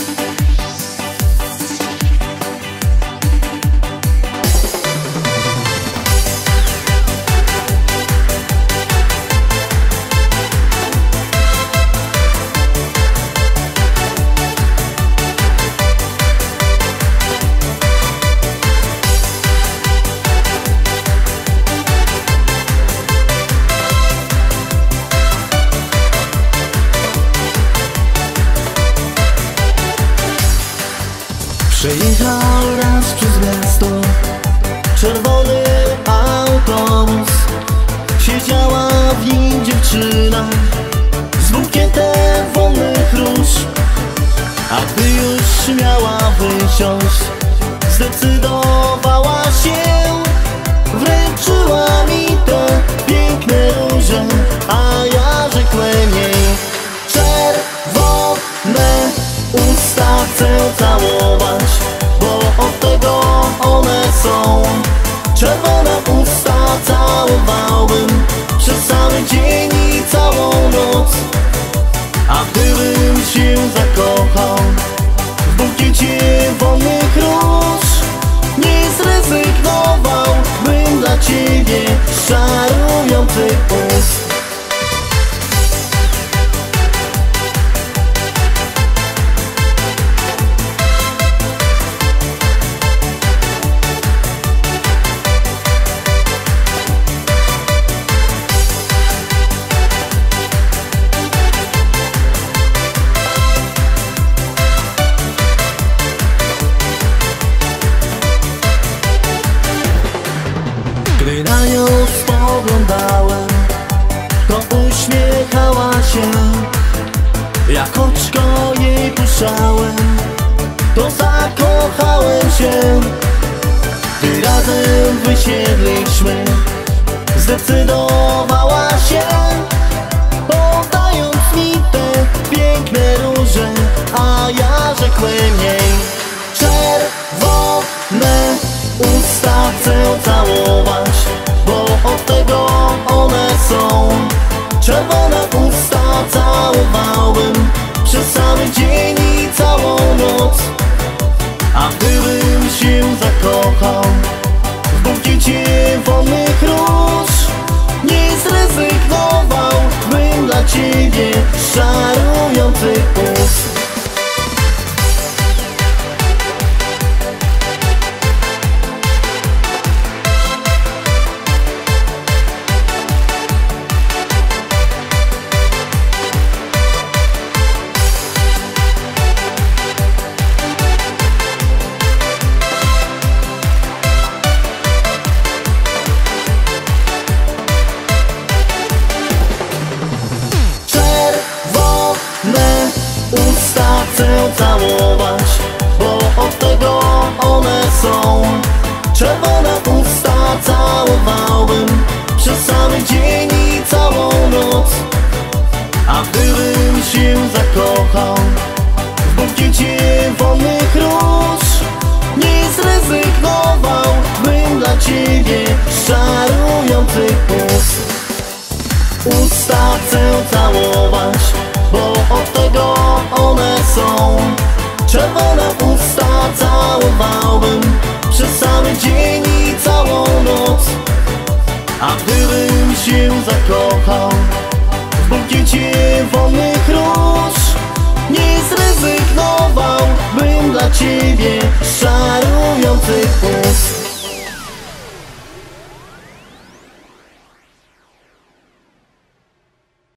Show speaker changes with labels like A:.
A: Thank you. Przejechał raz przez miasto. Czerwony autobus. Siedziała w nim dziewczyna. Z bukietem wolnych róż. A gdy już miała wysiąść Zdecydowała się. Wręczyła mi dzień i całą noc A gdybym się zakochał W bukiecie wolnych róż Nie zrezygnowałbym dla ciebie Szarujących nią spoglądałem. To uśmiechała się. Jak oczko jej puszczałem To zakochałem się. Gdy razem wysiedliśmy Zdecydowała się Oddając mi całą Usta chcę całować, bo od tego one są. Czerwone usta całowałbym przez cały dzień i całą noc. A gdybym się zakochał w bukiecie wolnych róż Nie zrezygnowałbym dla ciebie szarujących ust